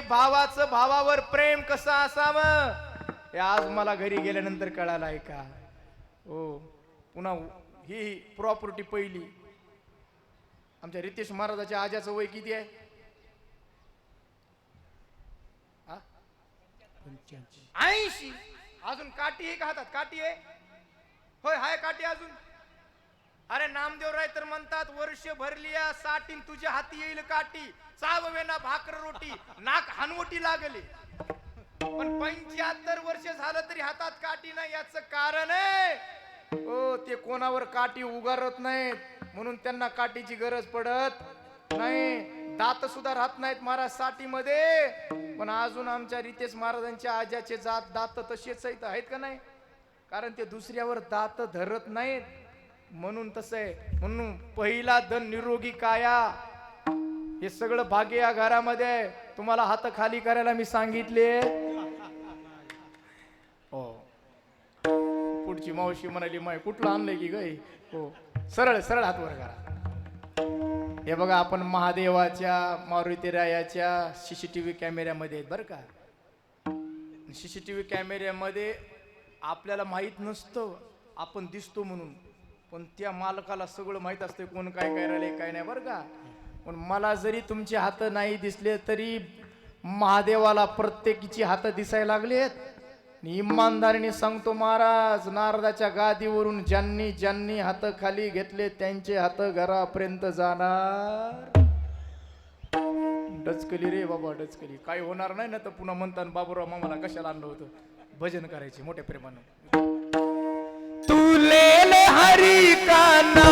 भावाचं भावावर प्रेम कसं असावं? हे आज मला घरी गेल्यानंतर कळालं आहे का हो पुन्हा ही प्रॉपर्टी पहिली. आमच्या रितेश महाराजाच्या आजाचं वय किती आहे? ऐंशी. अजून काठी आहे का हातात? काठी आहे? होय हाय काठी अजून. अरे नामदेव राय तर म्हणतात वर्ष भरली या तुझ्या हाती येईल काठी चाववेना भाकर रोटी नाक हनवटी लागले. पण पंच्याहत्तर वर्ष झालं तरी हातात काठी नाही याच कारण आहे. हो ते कोणावर काठी उगारत नाहीत म्हणून त्यांना काठीची गरज पडत नाही. दात सुद्धा राहत नाहीत महाराज साठीमध्ये. पण अजून आमच्या रितेश महाराजांच्या आजाचे जात दात तसेच आहेत का नाही? कारण ते दुसऱ्यावर दात धरत नाहीत. म्हणून तसं आहे. म्हणून पहिला धन निरोगी काया. हे सगळं भाग्य या घरामध्ये आहे. तुम्हाला हात खाली करायला मी सांगितले. हो. पुढची मावशी म्हणाली माय कुठलं आणलंय की गय हो? सरळ सरळ हातवर करा. हे बघा आपण महादेवाच्या मारुती रायाच्या सीसीटीव्ही कॅमेऱ्यामध्ये आहेत बरं का. सीसीटीव्ही कॅमेऱ्यामध्ये आपल्याला माहीत नसतं. आपण दिसतो म्हणून. पण त्या मालकाला सगळं माहीत असतं कोण काय काय राहिले काय नाही बरं का? पण मला जरी तुमचे हात नाही दिसले तरी महादेवाला प्रत्येकीची हात दिसायला लागलेत. इमानदारीने सांगतो महाराज नारदाच्या गादीवरून ज्यांनी ज्यांनी हात खाली घेतले त्यांचे हात घरापर्यंत जाणार. डचकली रे बाबा डचकली. काय होणार नाही ना तर पुन्हा म्हणताना बाबूराव मामाला कशाला आणलं होतं? भजन करायचे मोठ्या प्रेमानं. तुले हरी का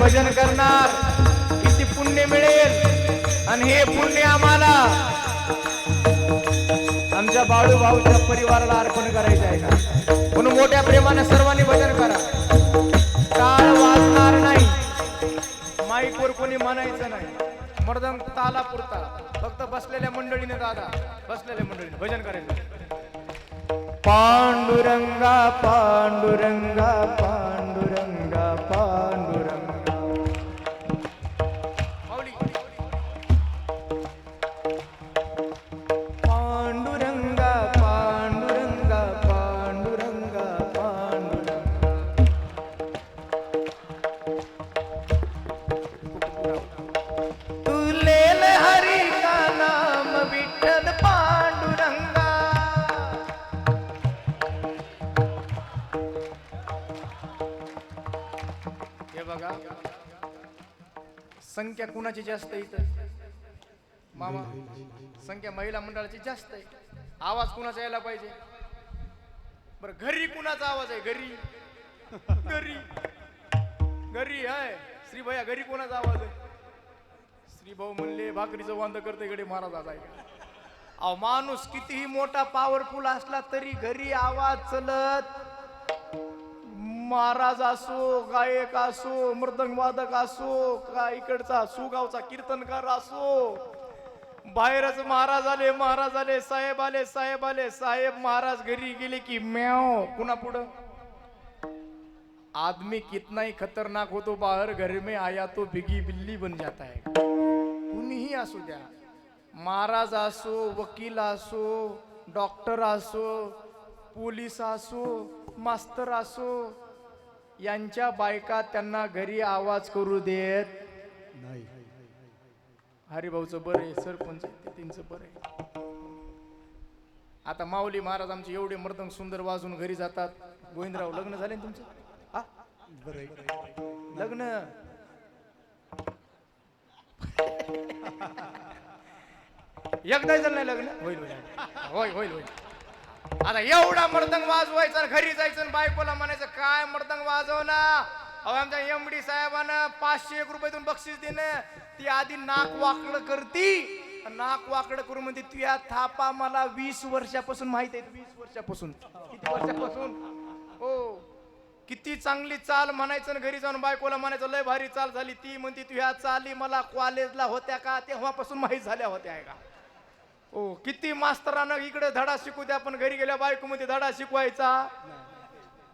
भजन करणार. किती पुण्य मिळेल. आणि हे पुण्य आम्हाला आमच्या बाळू भाऊच्या परिवाराला अर्पण करायचं आहे का? म्हणून मोठ्या प्रेमाने सर्वांनी भजन करा. टाळ वाजणार नाही. माईकवर कोणी म्हणायचं नाही. मर्दंग ताला पुरता फक्त बसलेल्या मंडळीने दादा बसलेल्या मंडळीने भजन करायचं पांडुरंगा पांडुरंगा पांडुरंगा. संख्या कुणाची जास्त आहे इथं? मामा संख्या महिला मंडळाची जास्त आहे. आवाज कुणाचा यायला पाहिजे? बरं घरी कुणाचा आवाज आहे? घरी. घरी. घरी आहे श्री भैया घरी कोणाचा आवाज आहे? श्री भाऊ म्हणले भाकरीचं वांद करते इकडे महाराज आहे अहो माणूस कितीही मोठा पॉवरफुल असला तरी घरी आवाज चलत महाराज असो गायक असो मृदंगवादक असो का इकडचा सुगावचा कीर्तनकार असो. बाहेरच महाराज आले महाराज आले साहेब आले साहेब आले साहेब महाराज घरी गेले की म्याव पुन्हा पुढं? आदमी कितना ही खतरनाक होतो बाहेर घर में आया तो बिगी बिल्ली बन जाता है। कुणीही असू द्या। महाराज असो वकील असो डॉक्टर असो पोलीस असो मास्तर असो यांच्या बायका त्यांना घरी आवाज करू देत. नाही. हरिभाऊचं बरं आहे सरपंच त्यांचं बरं आहे. आता माऊली महाराज आमचे एवढे मर्दंग सुंदर वाजून घरी जातात. गोविंदराव लग्न झाले ना तुमचं? हा? बरं लग्न? एकदा झालं नाही लग्न? होईल होईल. होईल होईल होईल. आता एवढा मर्दंग वाजवायचा घरी जायचं बायकोला म्हणायचं काय मर्दंग वाजव ना अहो आमच्या एमडी साहेबानं पाचशे एक रुपयातून बक्षीस देणं ती आधी नाक वाकड करती. नाक वाकड करून म्हणते तुया थापा मला वीस वर्षापासून माहीत आहे वीस वर्षापासून. किती वर्षापासून? हो. किती चांगली चाल म्हणायचं घरी जाऊन बायकोला म्हणायचं लय भारी चाल झाली. ती म्हणती तुझ्या चाली मला कॉलेजला होत्या का? तेव्हापासून माहीत झाल्या होत्या का? ओ किती मास्तरानं इकडे धडा शिकू द्या पण घरी गेल्या बायको मध्ये धडा शिकवायचा?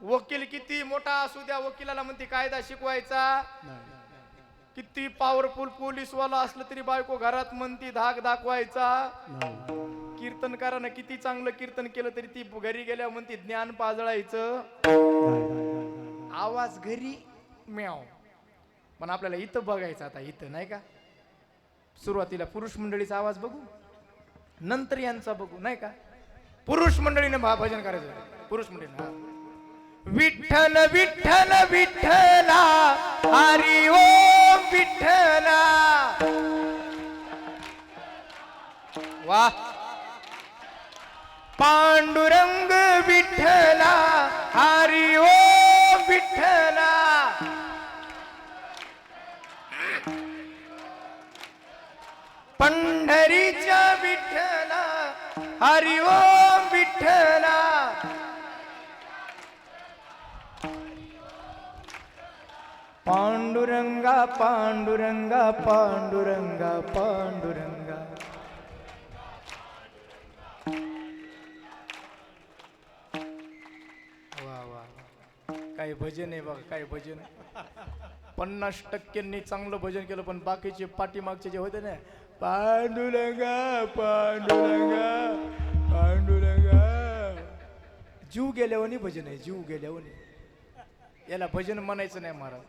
वकील किती मोठा असू द्या वकिलाला म्हणते कायदा शिकवायचा. किती पॉवरफुल पोलीसवाला असलं तरी बायको घरात म्हणती धाक दाखवायचा. कीर्तनकारानं किती चांगलं कीर्तन केलं तरी ती घरी गेल्या म्हणती ज्ञान पाजळायचं. आवाज घरी म्याव. पण आपल्याला इथं बघायचं आता इथं नाही का? सुरुवातीला पुरुष मंडळीचा आवाज बघू. नंतर यांचा बघू नाही का? पुरुष मंडळीने भजन करायचं. पुरुष मंडळीने विठ्ठल विठ्ठल विठ्ठला हरी ओम विठ्ठला. वा पांडुरंग विठ्ठल पंढरीच्या विठ्ठला हरी ओम विठ्ठला. पांडुरंगा पांडुरंगा पांडुरंगा पांडुरंगा. वा वा काय भजन आहे बघा काय भजन. पन्नास टक्क्यांनी चांगलं भजन केलं पण बाकीचे पाठीमागचे जे होते ना पांडुरंगा पांडुरंगा पांडुरंगा. जीव गेल्यावानी भजन आहे जीव गेल्यावानी याला भजन म्हणायचं नाही महाराज.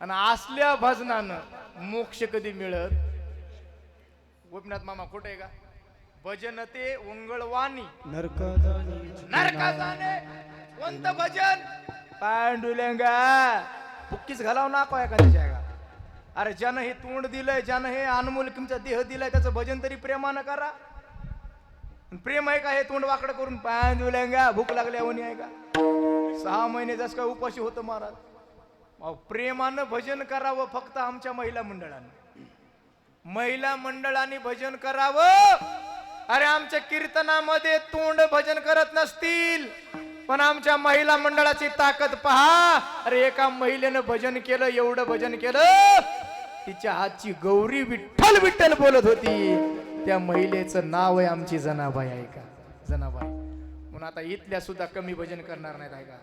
आणि असल्या भजनानं मोक्ष कधी मिळत? गोपीनाथ मामा खोट आहे का? भजन ते उंगळवाणी. नरक नरका कोणतं भजन. पांडुलंगा बुक्कीच घालाव ना एखाद्याच्या अरे ज्यानं हे तोंड दिलंय ज्यानं हे अनमोल तुमचा देह दिलाय त्याचं भजन तरी प्रेमानं करा. प्रेम आहे का हे तोंड वाकडं करून? पांडुलंगा भूक लागल्या होणी आहे का? सहा महिने जस काय उपाशी होतं महाराज. अहो, प्रेमानं भजन करावं फक्त आमच्या महिला मंडळानं. महिला मंडळाने भजन करावं. अरे आमच्या कीर्तनामध्ये तोंड भजन करत नसतील. पण आमच्या महिला मंडळाची ताकद पहा. अरे एका महिलेनं भजन केलं एवढं भजन केलं. तिच्या हातची गौरी विठ्ठल विठ्ठल बोलत होती. त्या महिलेचं नाव आहे आमची जनाबाई आहे का जनाबाई. म्हणून आता इथल्या सुद्धा कमी भजन करणार नाहीत आहे का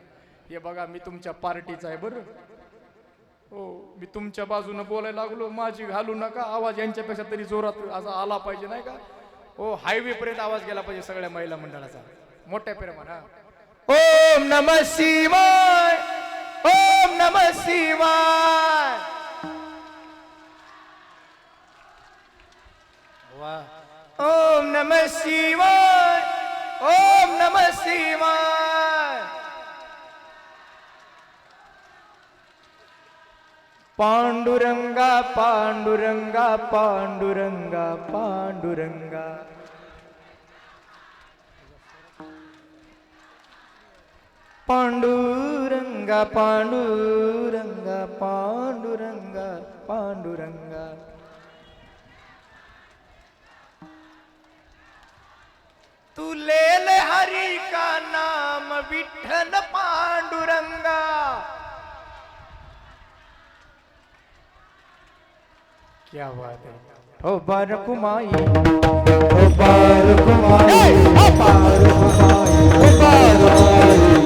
हे बघा मी तुमच्या पार्टीचा आहे बरं. हो मी तुमच्या बाजूनं बोलायला लागलो. माझी घालू नका. आवाज यांच्यापेक्षा तरी जोरात असा आला पाहिजे नाही का? हो हायवे पर्यंत आवाज गेला पाहिजे सगळ्या महिला मंडळाचा. मोठ्या प्रेमान हा. ஓம் நம சிவாய். ஓம் நம சிவாய். ஓம் நம சிவாய். ஓம் நம சிவாய். பாண்டுரங்கா பாண்டுரங்கா பாண்டுரங்கா பாண்டுரங்கா. पांडुरंगा पांडुरंगा पांडुरंगा पांडुरंगा. तू लेल हरी का नाम विठ्ठल पांडुरंगा. क्या बात है. ओ बारकुमाई. ओ पार कुमारी ओ पार कुमारी ओ पार कुमारी